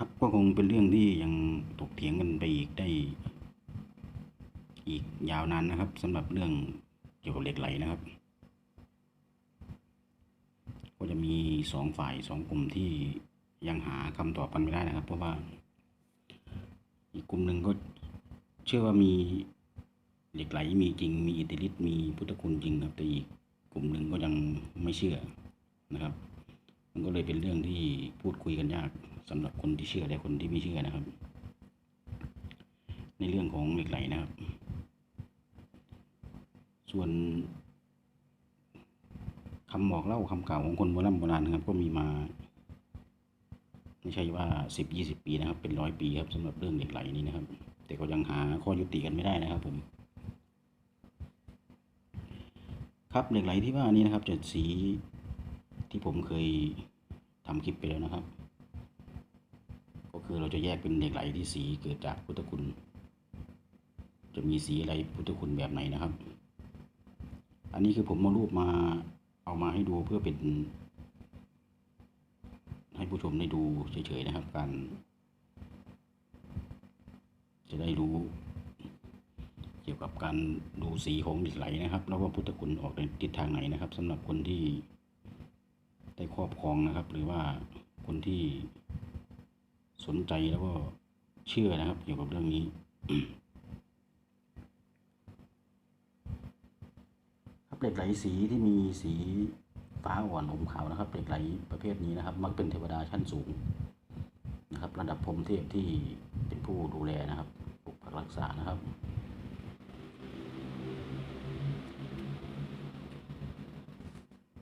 ครับก็คงเป็นเรื่องที่ยังถกเถียงกันไปอีกได้ อีกยาวนานนะครับสำหรับเรื่องเกี่ยวกับเหล็กไหลนะครับ ก็จะมีสองฝ่ายสองกลุ่มที่ยังหาคำตอบกันไม่ได้นะครับ เพราะว่า อีกกลุ่มหนึ่งก็เชื่อว่ามีเหล็กไหลมีจริง มีอิทธิฤทธิ์มีพุทธคุณจริงครับแต่อีกกลุ่มหนึ่งก็ยังไม่เชื่อนะครับ มันก็เลยเป็นเรื่องที่พูดคุยกันยาก สำหรับคนที่เชื่อและคนที่ไม่เชื่อนะครับ ในเรื่องของเหล็กไหลนะครับ ส่วนคำบอกเล่าคำกล่าวของคนโบราณโบราณนะครับ ก็มีมา ไม่ใช่ว่าสิบยี่สิบปีนะครับ เป็นร้อยปีครับสำหรับเรื่องเหล็กไหลนี้นะครับ แต่ก็ยังหาข้อยุติกันไม่ได้นะครับผมครับเหล็กไหลที่ว่านี้นะครับจะสีที่ผมเคยทำคลิปไปแล้วนะครับ คือเราจะแยกเป็นเหล็กไหลที่สีเกิดจากพุทธคุณ จะมีสีอะไรพุทธคุณแบบไหนนะครับ อันนี้คือผมมารูปมาเอามาให้ดูเพื่อเป็น ให้ผู้ชมได้ดูเฉยๆนะครับ การ จะได้รู้ เกี่ยวกับการดูสีของเหล็กไหลนะครับ แล้วว่าพุทธคุณออกในทิศทางไหนนะครับสำหรับคนที่ได้ครอบครองนะครับ หรือว่าคนที่ สนใจแล้วก็เชื่อนะครับ เกี่ยวกับเรื่องนี้ครับเหล็กไหลสีที่มีสีฟ้าอ่อนอมขาวนะครับเหล็กไหลประเภทนี้นะครับ มักเป็นเทวดาชั้นสูงนะครับ ระดับพรมเทพที่เป็นผู้ดูแลนะครับปกปักรักษานะครับ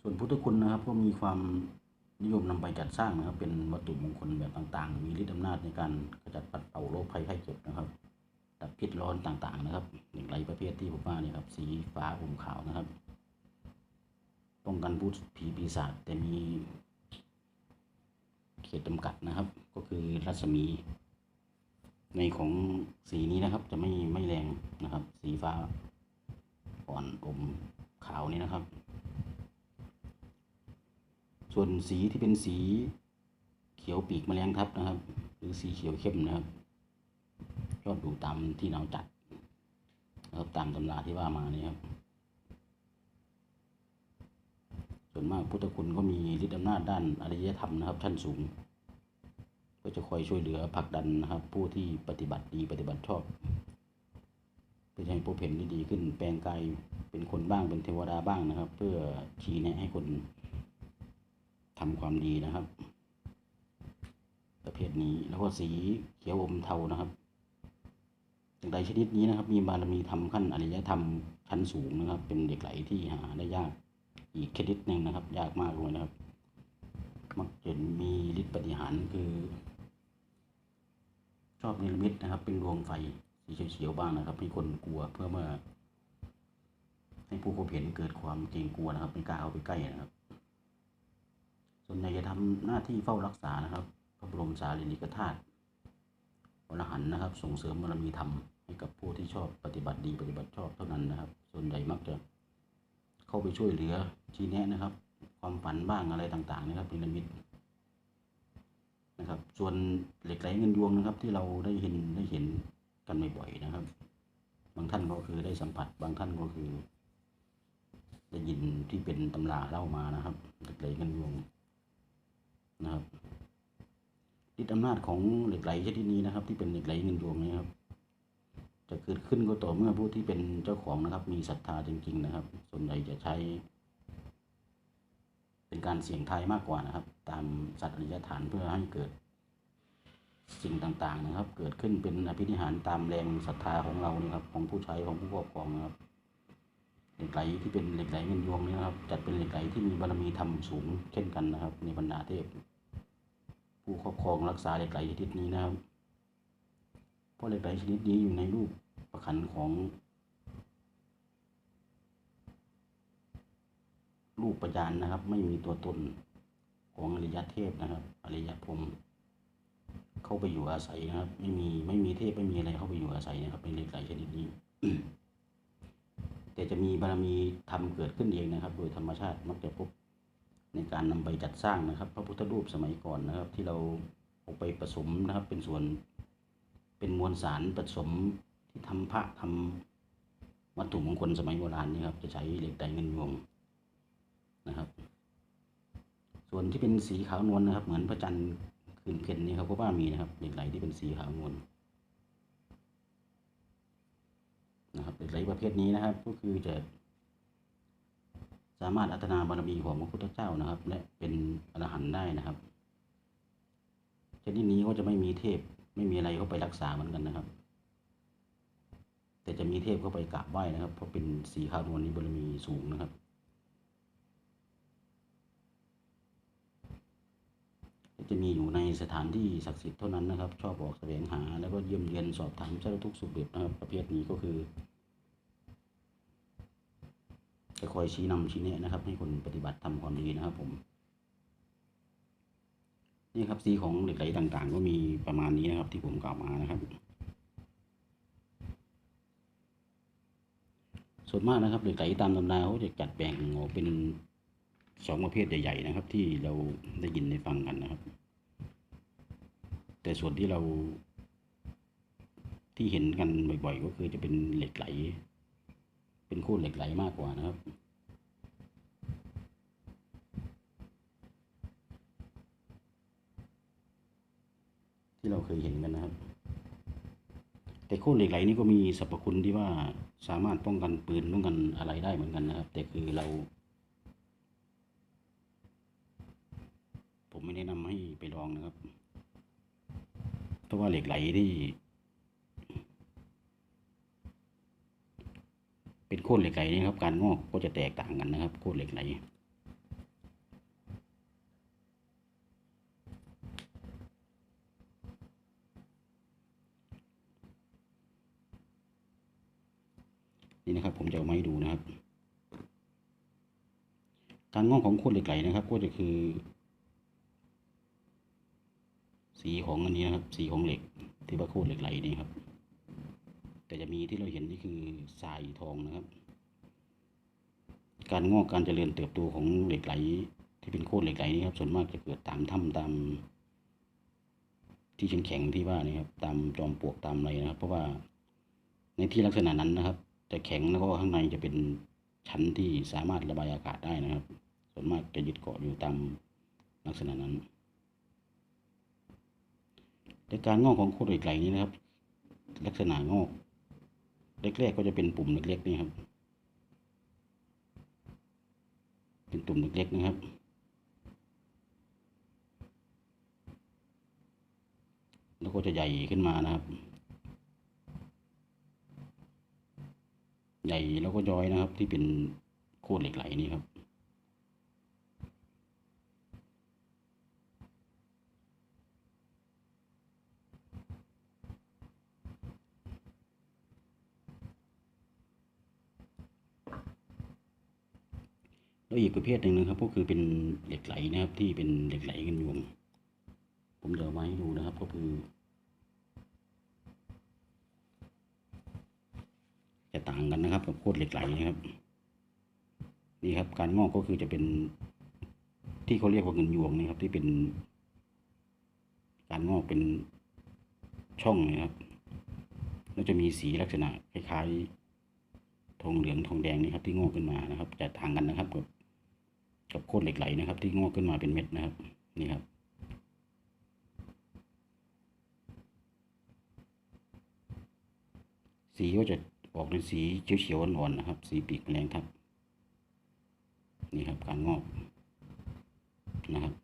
ส่วนพุทธคุณนะครับก็มีความ นิยมนำไปจัดสร้างนะครับเป็นวัตถุมงคลแบบต่างๆ มีฤทธิ์อำนาจในการขจัดปัดเป่าโรคภัยไข้เจ็บนะครับดับพิษร้อนต่างๆ นะครับเหล็กไหลประเภทที่ผมว่าเนี่ยครับ สีฟ้าอมขาวนะครับ ป้องกันพูดผีปีศาจแต่มีเขตจำกัดนะครับ ก็คือรัศมี ในของสีนี้นะครับ จะไม่ไม่แรงนะครับ สีฟ้าอ่อนอมขาวนี่นะครับ ส่วนสีที่เป็นสีเขียวปีกแมลงทับนะครับ หรือสีเขียวเข้มนะครับชอบดูตามที่หนาวจัดนะครับตามตำราที่ว่ามานี่ครับ ส่วนมากพุทธคุณก็มีฤทธิ์อำนาจด้านอารยธรรมนะครับชั้นสูง ก็จะคอยช่วยเหลือผลักดันนะครับ ผู้ที่ปฏิบัติดีปฏิบัติชอบเพื่อให้ผู้เพ่นที่ดีขึ้น แปลงกายเป็นคนบ้างเป็นเทวดาบ้างนะครับ เพื่อชี้แนะให้คน ทำความดีนะครับ ประเภทนี้แล้วก็สีเขียวอมเทานะครับอย่างใดชนิดนี้นะครับ มีบารมีทำขั้นอริยธรรมชั้นสูงนะครับ เป็นเด็กไหลที่หาได้ยากอีกชนิดหนึ่งนะครับ ยากมากเลยนะครับ มักจะมีฤทธิ์ปฏิหารคือ ชอบนิรมิตนะครับ เป็นดวงไฟสีเขียวๆบ้างนะครับ ให้คนกลัวเพื่อเมื่อ ให้ผู้พบเห็นเกิดความเกรงกลัวนะครับไม่กล้าเข้าไปใกล้นะครับ ส่วนใหญ่จะทำหน้าที่เฝ้ารักษานะครับพระบรมสารีริกธาตุอรหันนะครับ ส่งเสริมบารมีธรรมให้กับผู้ที่ชอบปฏิบัติดีปฏิบัติชอบเท่านั้นนะครับ ส่วนใหญ่มักจะเข้าไปช่วยเหลือชี้แนะนะครับ ความฝันบ้างอะไรต่างๆนะครับนิรมิตนะครับ ส่วนเหล็กไหลเงินยวงนะครับ ที่เราได้เห็นได้เห็นกันบ่อยๆนะครับ บางท่านก็คือได้สัมผัส บางท่านก็คือ ได้ยินที่เป็นตำราเล่ามานะครับเหล็กไหลเงินยวง นะครับฤทธิ์อำนาจของเหล็กไหลชนิดนี้นะครับ ที่เป็นเหล็กไหลเงินยวงนี้ครับ จะเกิดขึ้นก็ต่อเมื่อผู้ที่เป็นเจ้าของนะครับ มีศรัทธาจริง ๆ นะครับ ส่วนใหญ่จะใช้ เป็นการเสี่ยงทายมากกว่านะครับ ตามสัตว์อริยฐานเพื่อให้เกิด สิ่งต่างๆนะครับ เกิดขึ้นเป็นอภินิหารตามแรงศรัทธาของเรานี่ครับ ของผู้ใช้ของผู้ครอบครองนะครับเหล็กไหลที่เป็นเหล็กไหลเงินยวงนี้นะครับ จัดเป็นเหล็กไหลที่มีบารมีธรรมสูงเช่นกันนะครับ ในบรรดาเทพ ผู้ครอบครองรักษาเหล็กไหลชนิดนี้นะครับ เพราะเหล็กไหลชนิดนี้อยู่ในรูปประคันของ รูปประยานนะครับ ไม่มีตัวตนของอริยเทพนะครับอริยพรมเข้าไปอยู่อาศัยนะครับ ไม่มีไม่มีเทพไม่มีอะไรเข้าไปอยู่อาศัยนะครับเป็นเหล็กไหลชนิดนี้แต่จะมีบารมีธรรมเกิดขึ้นเองนะครับ โดยธรรมชาติมักจะพบ ในการนำไปจัดสร้างนะครับ พระพุทธรูปสมัยก่อนนะครับ ที่เราเอาไปผสมนะครับ เป็นส่วนเป็นมวลสารผสมที่ทำพระทำวัตถุมงคลสมัยโบราณนี่ครับ จะใช้เหล็กไดเงินยวงนะครับ ส่วนที่เป็นสีขาวนวลนะครับ เหมือนพระจันทร์คืนเพ็ญนี่ครับก็ว่ามีนะครับเหล็กไหลที่เป็นสีขาวนวลนะครับเหล็กไหลประเภทนี้นะครับ ก็คือจะ สามารถอัตนาบารมีของพระพุทธเจ้านะครับ และเป็นอรหันต์ได้นะครับชนิดนี้ก็จะไม่มีเทพไม่มีอะไรเข้าไปรักษาเหมือนกันนะครับ แต่จะมีเทพเข้าไปกราบไหว้นะครับ เพราะเป็นสีขาวนวลนี้บารมีสูงนะครับ จะมีอยู่ในสถานที่ศักดิ์สิทธิ์เท่านั้นนะครับ ชอบออกแสวงหา แล้วก็เยี่ยมเยียนสอบถามสาทุกสุขเด็ดนะครับ ประเภทนี้ก็คือ จะคอยชี้นำชี้แนะนะครับ ให้คนปฏิบัติทำความดีนะครับ ผมนี่ครับสีของเหล็กไหลต่างๆ ก็มีประมาณนี้นะครับ ที่ผมกล่าวมานะครับ ส่วนมากนะครับเหล็กไหลตามตำราเขาจะจัดแบ่งออกเป็นสองประเภทใหญ่ๆนะครับ ที่เราได้ยินได้ฟังกันนะครับ แต่ส่วนที่เราที่เห็นกันบ่อยๆ ก็คือจะเป็นเหล็กไหล เป็นโคตรเหล็กไหลมากกว่านะครับ ที่เราเคยเห็นกันนะครับ แต่โคตรเหล็กไหลนี่ก็มีสรรพคุณที่ว่าสามารถป้องกันปืนป้องกันอะไรได้เหมือนกันนะครับ แต่คือเรา ผมไม่แนะนำให้ไปลองนะครับเพราะว่าเหล็กไหลที่เป็นโคตรเหล็กไหลนี่ครับ การงอกก็จะแตกต่างกันนะครับ โคตรเหล็กไหล นี่นะครับผมจะเอามาให้ดูนะครับ การงอกของโคตรเหล็กไหลนะครับ ก็จะคือ สีของอันนี้นะครับ สีของเหล็ก ที่ว่าโคตรเหล็กไหลนี่ครับ แต่จะมีที่เราเห็นนี่คือทรายทองนะครับ การงอกการเจริญเติบโตของเหล็กไหล ที่เป็นโคตรเหล็กไหลนี่ครับส่วนมากจะเกิดตามถ้ำตามที่แข็งๆที่ว่านี่ครับตามจอมปลวกตามอะไรนะครับ เพราะว่าในที่ลักษณะนั้นนะครับ จะแข็งแล้วก็ข้างในจะเป็นชั้นที่สามารถระบายอากาศได้นะครับ ส่วนมากจะยึดเกาะอยู่ตามลักษณะนั้นแต่การงอกของโคตรเหล็กไหลนี้นะครับ ลักษณะงอกแรกๆก็จะเป็นปุ่มเล็กๆนี่ครับ เป็นตุ่มเล็กๆนะครับ แล้วก็จะใหญ่ขึ้นมานะครับ ใหญ่แล้วก็ย้อยนะครับ ที่เป็นโคตรเหล็กไหลนี่ครับ แล้วอีกประเภทหนึ่งนะครับ ก็คือเป็นเหล็กไหลนะครับที่เป็นเหล็กไหลกันยวงผมจะเอามาให้ดูนะครับก็คือ จะต่างกันนะครับกับโคตรเหล็กไหลนะครับ นี่ครับ การงอกก็คือจะเป็นที่เขาเรียกว่าเงินยวงนะครับ ที่เป็น การงอกเป็นช่องนะครับแล้วจะมีสีลักษณะคล้ายๆทองเหลืองทองแดงนี่ครับ ที่งอกขึ้นมานะครับ จะต่างกันนะครับกับกับโคตรเหล็กไหลนะครับ ที่งอกขึ้นมาเป็นเม็ดนะครับ นี่ครับสีก็จะ ออกเป็นสีเขียวๆอ่อนๆนะครับ สีปีกแมลงทับ นี่ครับการงอกนะครับ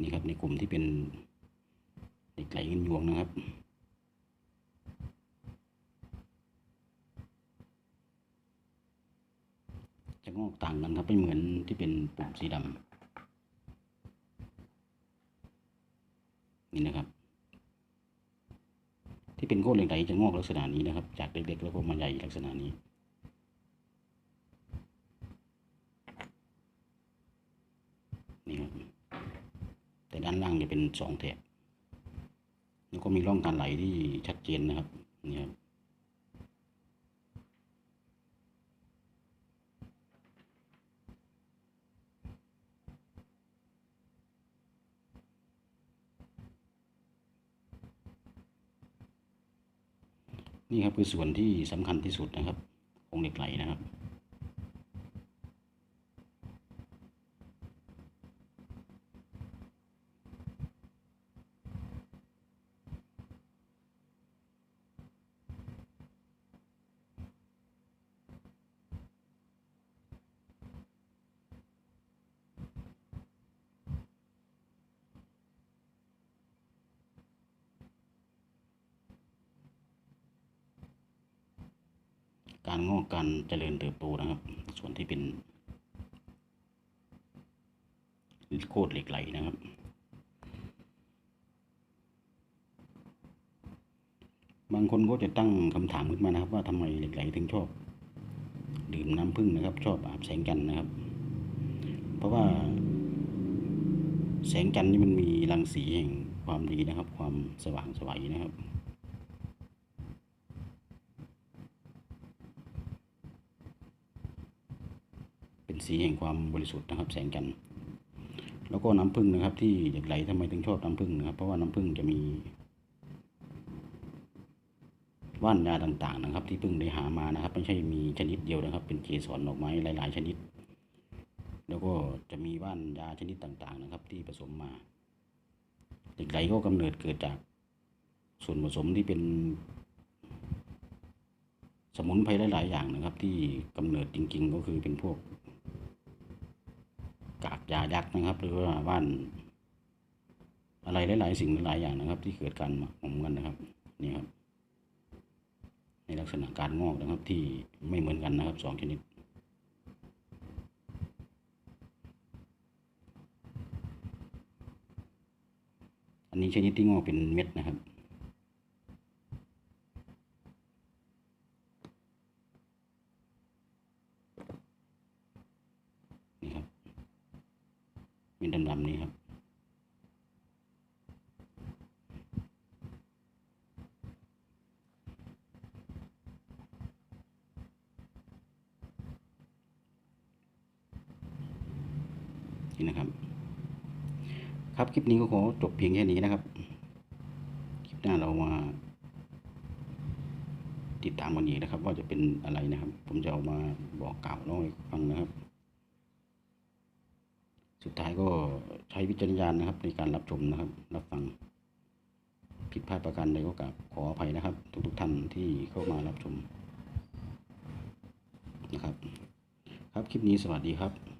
นี่ครับในกลุ่มที่เป็นเหล็กไหลเงินยวงนะครับ จะงอกต่างกันครับไม่เหมือน ที่เป็นปุ่มสีดำนี่นะครับ ที่เป็นโคตรเหล็กไหลจะงอกลักษณะนี้นะครับ จากเล็กๆแล้วก็มาใหญ่ลักษณะนี้นี่ครับแต่ด้านล่างจะเป็นสองแถบแล้วก็มีร่องการไหลที่ชัดเจนนะครับนี่ครับ นี่ครับคือส่วนที่สำคัญที่สุดนะครับของเหล็กไหลนะครับ การงอกการเจริญเติบโตนะครับ ส่วนที่เป็นโคตรเหล็กไหลนะครับ บางคนก็จะตั้งคำถามขึ้นมานะครับ ว่าทำไมเหล็กไหลถึงชอบ ดื่มน้ำผึ้งนะครับ ชอบอาบแสงจันทร์นะครับ เพราะว่าแสงจันทร์นี่มันมีรังสีแห่งความดีนะครับ ความสว่างสวัยนะครับ เป็น สีแห่งความบริสุทธิ์นะครับ แสงจันทร์แล้วก็น้ำผึ้งนะครับ ที่เหล็กไหลทำไมถึงชอบน้ำผึ้งนะครับ เพราะว่าน้ำผึ้งจะมีว่านยาต่างๆนะครับ ที่ผึ้งได้หามานะครับ ไม่ใช่มีชนิดเดียวนะครับ เป็นเกสรดอกไม้หลาย ๆ ชนิด แล้วก็จะมีว่านยาชนิดต่างๆ นะครับ ที่ผสมมาเหล็กไหลก็กำเนิดเกิดจากส่วนผสมที่เป็น สมุนไพรหลาย ๆ อย่างนะครับ ที่กำเนิดจริง ๆ ก็คือเป็นพวก ยายักษ์นะครับ หรือว่าว่านอะไรหลาย ๆ สิ่งหลายอย่างนะครับ ที่เกิดการหมักหมมกันนะครับนี่ครับ ในลักษณะการงอกนะครับที่ไม่เหมือนกันนะครับสองชนิดอันนี้ชนิดที่งอกเป็นเม็ดนะครับ นี่ครับ เป็นดำๆนี้ครับ นี่นะครับ ครับคลิปนี้ก็ขอจบเพียงแค่นี้นะครับ คลิปหน้าเรามาติดตามกันอีกนะครับ ว่าจะเป็นอะไรนะครับ ผมจะเอามาบอกกล่าวเล่าให้ฟังนะครับ สุดท้ายก็ใช้วิจารณญาณนะครับ ในการรับชมนะครับ รับฟัง ผิดพลาดประการใดก็กราบขออภัยนะครับ ทุกๆท่านที่เข้ามารับชมนะครับ ครับคลิปนี้สวัสดีครับ